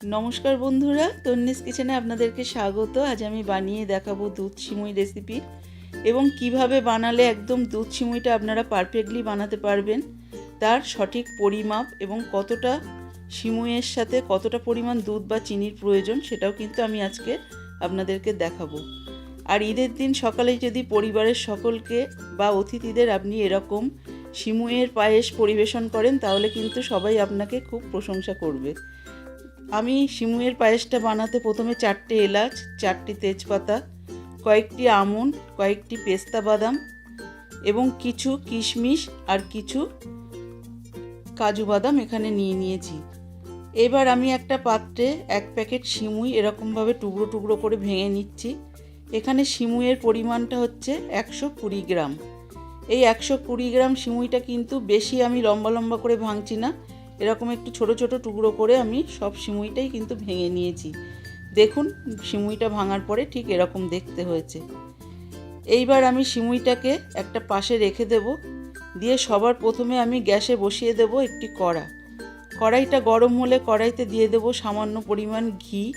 নমস্কার বন্ধুরা, তন্নিস কিচেনে আপনাদেরকে স্বাগত। আজ আমি বানিয়ে দেখাবো দুধ সিমুই রেসিপি এবং কীভাবে বানালে একদম দুধ সিমুইটা আপনারা পারফেক্টলি বানাতে পারবেন, তার সঠিক পরিমাপ এবং কতটা সিমুইয়ের সাথে কতটা পরিমাণ দুধ বা চিনির প্রয়োজন সেটাও কিন্তু আমি আজকে আপনাদেরকে দেখাবো। আর ঈদের দিন সকালে যদি পরিবারের সকলকে বা অতিথিদের আপনি এরকম সিমুইয়ের পায়েস পরিবেশন করেন, তাহলে কিন্তু সবাই আপনাকে খুব প্রশংসা করবে। আমি সিমুয়ের পায়েসটা বানাতে প্রথমে চারটে এলাচ, চারটি তেজপাতা, কয়েকটি আমন্ড কয়েকটি পেস্তা বাদাম এবং কিছু কিশমিশ আর কিছু কাজু বাদাম এখানে নিয়ে নিয়েছি। এবার আমি একটা পাত্রে এক প্যাকেট শিমুই এরকমভাবে টুকরো টুকরো করে ভেঙে নিচ্ছি। এখানে সিমুইয়ের পরিমাণটা হচ্ছে একশো কুড়ি গ্রাম। এই একশো কুড়ি গ্রাম সিমুইটা কিন্তু বেশি আমি লম্বা লম্বা করে ভাঙছি না। এরকম একটু ছোট ছোট টুকরো করে আমি সব সিমুইটাই কিন্তু ভেঙে নিয়েছি। দেখুন, সিমুইটা ভাঙার পরে ঠিক এরকম দেখতে হয়েছে। এইবার আমি সিমুইটাকে একটা পাশে রেখে দেব। দিয়ে সবার প্রথমে আমি গ্যাসে বসিয়ে দেব একটি কড়া। কড়াইটা গরম হলে কড়াইতে দিয়ে দেব সামান্য পরিমাণ ঘি।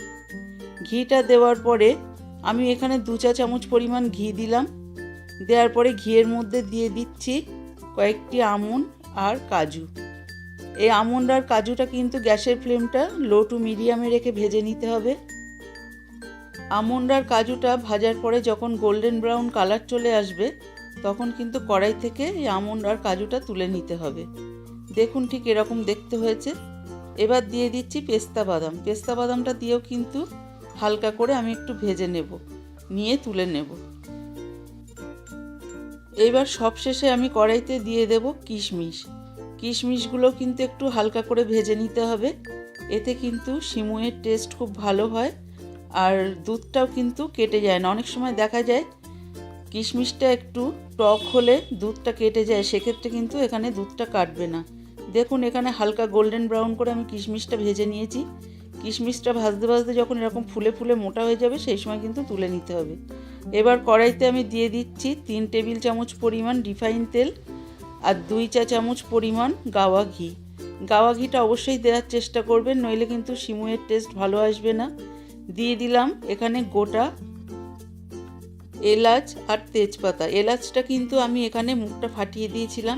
ঘিটা দেওয়ার পরে আমি এখানে দু চা চামচ পরিমাণ ঘি দিলাম। দেওয়ার পরে ঘিয়ের মধ্যে দিয়ে দিচ্ছি কয়েকটি আমন আর কাজু। এই আমন্ড আর কাজুটা কিন্তু গ্যাসের ফ্লেমটা লো টু মিডিয়ামে রেখে ভেজে নিতে হবে। আমন্ড আর কাজুটা ভাজার পরে যখন গোল্ডেন ব্রাউন কালার চলে আসবে, তখন কিন্তু কড়াই থেকে এই আমন্ড আর কাজুটা তুলে নিতে হবে। দেখুন ঠিক এরকম দেখতে হয়েছে। এবার দিয়ে দিচ্ছি পেস্তা বাদাম। পেস্তা বাদামটা দিয়েও কিন্তু হালকা করে আমি একটু ভেজে নেব, নিয়ে তুলে নেব। এইবার সবশেষে আমি কড়াইতে দিয়ে দেব কিশমিশ। কিশমিশগুলো কিন্তু একটু হালকা করে ভেজে নিতে হবে। এতে কিন্তু সিমুয়ের টেস্ট খুব ভালো হয় আর দুধটাও কিন্তু কেটে যায় না। অনেক সময় দেখা যায় কিশমিশটা একটু টক হলে দুধটা কেটে যায়, সেক্ষেত্রে কিন্তু এখানে দুধটা কাটবে না। দেখুন, এখানে হালকা গোল্ডেন ব্রাউন করে আমি কিশমিশটা ভেজে নিয়েছি। কিশমিশটা ভাজতে ভাজতে যখন এরকম ফুলে ফুলে মোটা হয়ে যাবে, সেই সময় কিন্তু তুলে নিতে হবে। এবার কড়াইতে আমি দিয়ে দিচ্ছি তিন টেবিল চামচ পরিমাণ রিফাইন তেল। আর দুই চা চামচ পরিমাণ গাওয়া ঘি। গাওয়া ঘিটা অবশ্যই দেওয়ার চেষ্টা করবেন, নইলে কিন্তু সিমুয়ের টেস্ট ভালো আসবে না। দিয়ে দিলাম এখানে গোটা এলাচ আর তেজপাতা। এলাচটা কিন্তু আমি এখানে মুখটা ফাটিয়ে দিয়েছিলাম।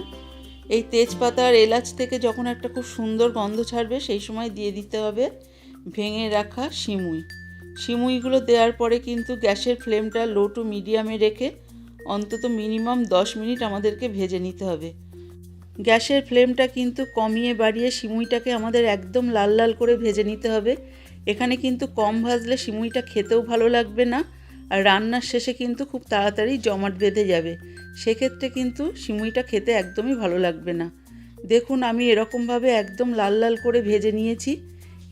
এই তেজপাতা আর এলাচ থেকে যখন একটা খুব সুন্দর গন্ধ ছাড়বে, সেই সময় দিয়ে দিতে হবে ভেঙে রাখা সিমুই। সিমুইগুলো দেওয়ার পরে কিন্তু গ্যাসের ফ্লেমটা লো টু মিডিয়ামে রেখে অন্তত মিনিমাম দশ মিনিট আমাদেরকে ভেজে নিতে হবে। গ্যাসের ফ্লেমটা কিন্তু কমিয়ে বাড়িয়ে সিমুইটাকে আমাদের একদম লাল লাল করে ভেজে নিতে হবে। এখানে কিন্তু কম ভাজলে সিমুইটা খেতেও ভালো লাগবে না, আর রান্নার শেষে কিন্তু খুব তাড়াতাড়ি জমাট বেঁধে যাবে। সেক্ষেত্রে কিন্তু সিমুইটা খেতে একদমই ভালো লাগবে না। দেখুন, আমি এরকমভাবে একদম লাল লাল করে ভেজে নিয়েছি।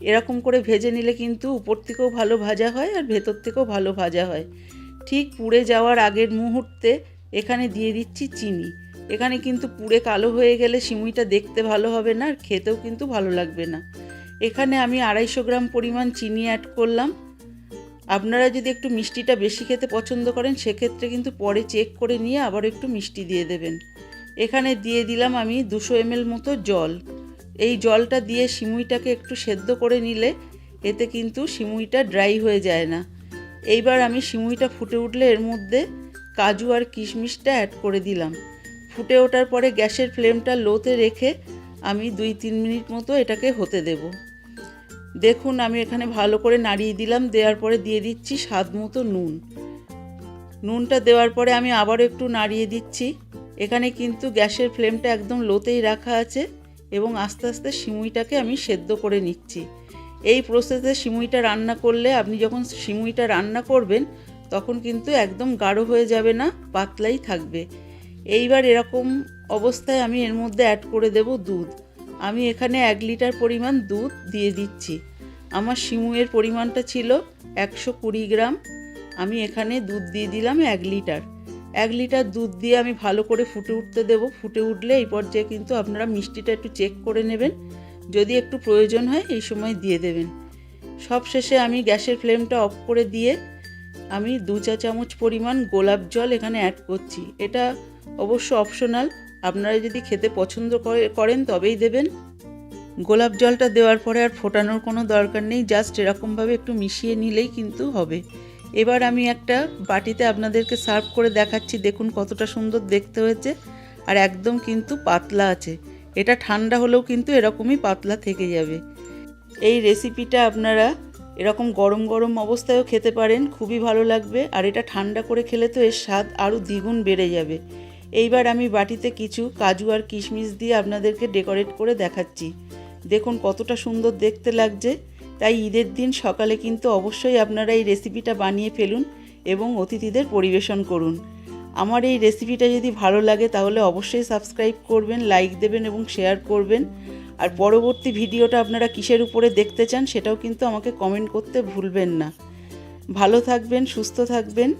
এরকম করে ভেজে নিলে কিন্তু উপর থেকেও ভালো ভাজা হয় আর ভেতর থেকেও ভালো ভাজা হয়। ঠিক পুড়ে যাওয়ার আগের মুহূর্তে এখানে দিয়ে দিচ্ছি চিনি। এখানে কিন্তু পুড়ে কালো হয়ে গেলে সিমুইটা দেখতে ভালো হবে না আর খেতেও কিন্তু ভালো লাগবে না। এখানে আমি আড়াইশো গ্রাম পরিমাণ চিনি অ্যাড করলাম। আপনারা যদি একটু মিষ্টিটা বেশি খেতে পছন্দ করেন, সেক্ষেত্রে কিন্তু পরে চেক করে নিয়ে আবার একটু মিষ্টি দিয়ে দেবেন। এখানে দিয়ে দিলাম আমি দুশো এমএল মতো জল। এই জলটা দিয়ে সিমুইটাকে একটু সেদ্ধ করে নিলে এতে কিন্তু সিমুইটা ড্রাই হয়ে যায় না। এইবার আমি সিমুইটা ফুটে উঠলে এর মধ্যে কাজু আর কিশমিশটা অ্যাড করে দিলাম। ফুটে ওঠার পরে গ্যাসের ফ্লেমটা লোতে রেখে আমি দুই তিন মিনিট মতো এটাকে হতে দেব। দেখুন, আমি এখানে ভালো করে নাড়িয়ে দিলাম, দেওয়ার পরে দিয়ে দিচ্ছি স্বাদ মতো নুন। নুনটা দেওয়ার পরে আমি আবারও একটু নাড়িয়ে দিচ্ছি। এখানে কিন্তু গ্যাসের ফ্লেমটা একদম লোতেই রাখা আছে এবং আস্তে আস্তে সিমুইটাকে আমি সেদ্ধ করে নিচ্ছি। এই প্রসেসে সিমুইটা রান্না করলে আপনি যখন সিমুইটা রান্না করবেন, তখন কিন্তু একদম গাঢ় হয়ে যাবে না, পাতলাই থাকবে। এইবার এরকম অবস্থায় আমি এর মধ্যে অ্যাড করে দেব দুধ। আমি এখানে এক লিটার পরিমাণ দুধ দিয়ে দিচ্ছি। আমার সিমুয়ের পরিমাণটা ছিল একশো কুড়ি গ্রাম। আমি এখানে দুধ দিয়ে দিলাম এক লিটার। এক লিটার দুধ দিয়ে আমি ভালো করে ফুটে উঠতে দেবো। ফুটে উঠলে এই পর্যায়ে কিন্তু আপনারা মিষ্টিটা একটু চেক করে নেবেন। যদি একটু প্রয়োজন হয়, এই সময় দিয়ে দেবেন। সব শেষে আমি গ্যাসের ফ্লেমটা অফ করে দিয়ে আমি দু চা চামচ পরিমাণ গোলাপ জল এখানে অ্যাড করছি। এটা অবশ্য অপশনাল, আপনারা যদি খেতে পছন্দ করে- করেন তবেই দেবেন। গোলাপ জলটা দেওয়ার পরে আর ফোটানোর কোনো দরকার নেই, জাস্ট এরকমভাবে একটু মিশিয়ে নিলেই কিন্তু হবে। এবার আমি একটা বাটিতে আপনাদেরকে সার্ভ করে দেখাচ্ছি, দেখুন কতটা সুন্দর দেখতে হয়েছে। আর একদম কিন্তু পাতলা আছে। এটা ঠান্ডা হলেও কিন্তু এরকমই পাতলা থেকে যাবে। এই রেসিপিটা আপনারা এরকম গরম গরম অবস্থায়ও খেতে পারেন, খুবই ভালো লাগবে। আর এটা ঠান্ডা করে খেলে তো এর স্বাদ আরও দ্বিগুণ বেড়ে যাবে। এইবার আমি বাটিতে কিছু কাজু আর কিশমিশ দিয়ে আপনাদেরকে ডেকোরেট করে দেখাচ্ছি। দেখুন কতটা সুন্দর দেখতে লাগছে। তাই ঈদের দিন সকালে কিন্তু অবশ্যই আপনারা এই রেসিপিটা বানিয়ে ফেলুন এবং অতিথিদের পরিবেশন করুন। আমার এই রেসিপিটা যদি ভালো লাগে, তাহলে অবশ্যই সাবস্ক্রাইব করবেন লাইক দেবেন এবং শেয়ার করবেন। আর পরবর্তী ভিডিওটা আপনারা কিসের উপরে দেখতে চান, সেটাও কিন্তু আমাকে কমেন্ট করতে ভুলবেন না। ভালো থাকবেন, সুস্থ থাকবেন।